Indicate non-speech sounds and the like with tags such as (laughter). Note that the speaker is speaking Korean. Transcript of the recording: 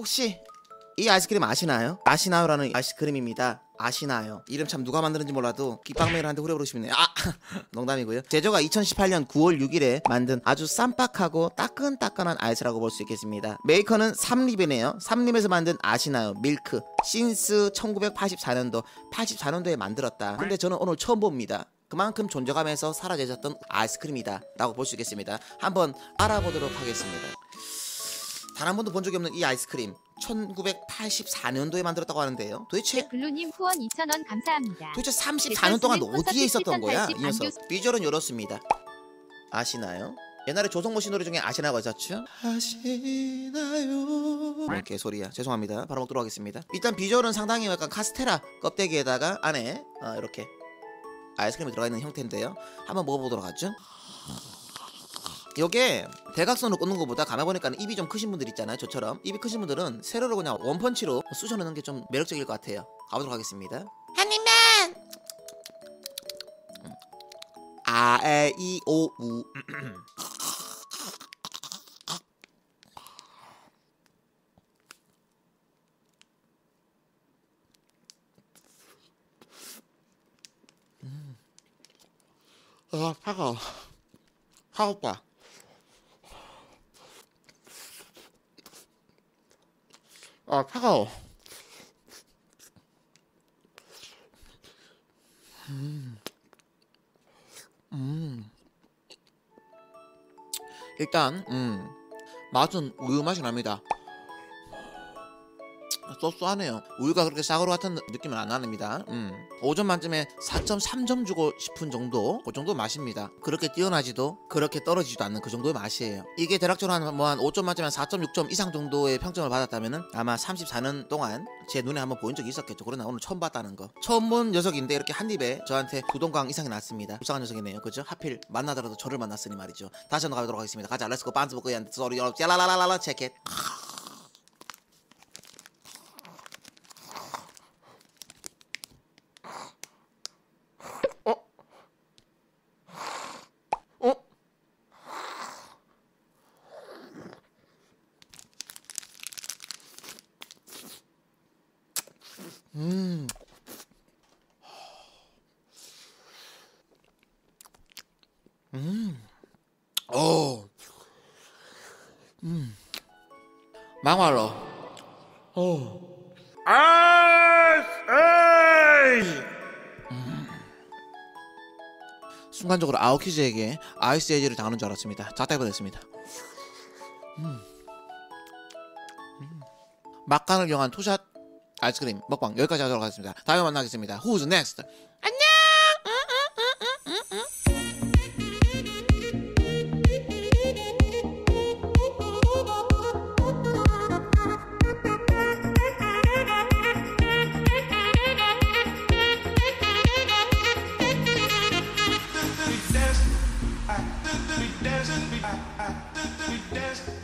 혹시 이 아이스크림 아시나요? 아시나요라는 아이스크림입니다. 아시나요? 이름 참 누가 만드는지 몰라도 깃방맨한테 후려부르고 싶네요. 아 (laughs) 농담이고요. 제조가 2018년 9월 6일에 만든 아주 쌈박하고 따끈따끈한 아이스라고 볼 수 있겠습니다. 메이커는 삼립이네요. 삼립에서 만든 아시나요? 밀크 신스 1984년도 84년도에 만들었다. 근데 저는 오늘 처음 봅니다. 그만큼 존재감에서 사라져졌던 아이스크림이다 라고 볼 수 있겠습니다. 한번 알아보도록 하겠습니다. 단 한 번도 본 적이 없는 이 아이스크림 1984년도에 만들었다고 하는데요. 도대체 블루님 후원 2,000원 감사합니다. 도대체 34년 동안 어디에 있었던 거야? 이 녀석. 비주얼은 이렇습니다. 아시나요? 옛날에 조성모 씨 노래 중에 아시나가 있었죠? 아시나요? 뭔 개소리야. 죄송합니다. 바로 먹도록 하겠습니다. 일단 비주얼은 상당히 약간 카스테라 껍데기에다가 안에 어, 이렇게 아이스크림이 들어가 있는 형태인데요. 한번 먹어보도록 하죠. 요게 대각선으로 꽂는 것보다 가만 보니까 입이 좀 크신 분들 있잖아요 저처럼. 입이 크신 분들은 세로로 그냥 원펀치로 쑤셔 넣는 게 좀 매력적일 것 같아요. 가보도록 하겠습니다. 한 입만 아 에 이 오 우. 아 차가워. 차갑다 아 차가워. 음. 일단 음. 맛은 우유 맛이 납니다 쏘쏘하네요. 우유가 그렇게 싸구려 같은 느낌은 안 납니다. 음. 5점 만점에 4.3점 주고 싶은 정도? 그 정도 맛입니다. 그렇게 뛰어나지도 그렇게 떨어지지도 않는 그 정도의 맛이에요. 이게 대략적으로 한, 뭐 한 5점 만점에 4.6점 이상 정도의 평점을 받았다면 아마 34년 동안 제 눈에 한번 보인 적이 있었겠죠. 그러나 오늘 처음 봤다는 거. 처음 본 녀석인데 이렇게 한 입에 저한테 두동강 이상이 났습니다. 불쌍한 녀석이네요. 그죠? 하필 만나더라도 저를 만났으니 말이죠. 다시 한번 가보도록 하겠습니다. 가자. 렛츠고 반스 얀 소리 여러분 짤라라라라 체켓 음. 음. 어. 음. 막말로. 어. 아, 에이! 순간적으로 아오키즈에게 아이스 에이지를 당하는 줄 알았습니다. 잣대가 됐습니다. 음. 음. 막간을 이용한 투샷 아이스크림 먹방 여기까지 하도록 하겠습니다. 다음에 만나겠습니다. Who's next? 안녕. We dance,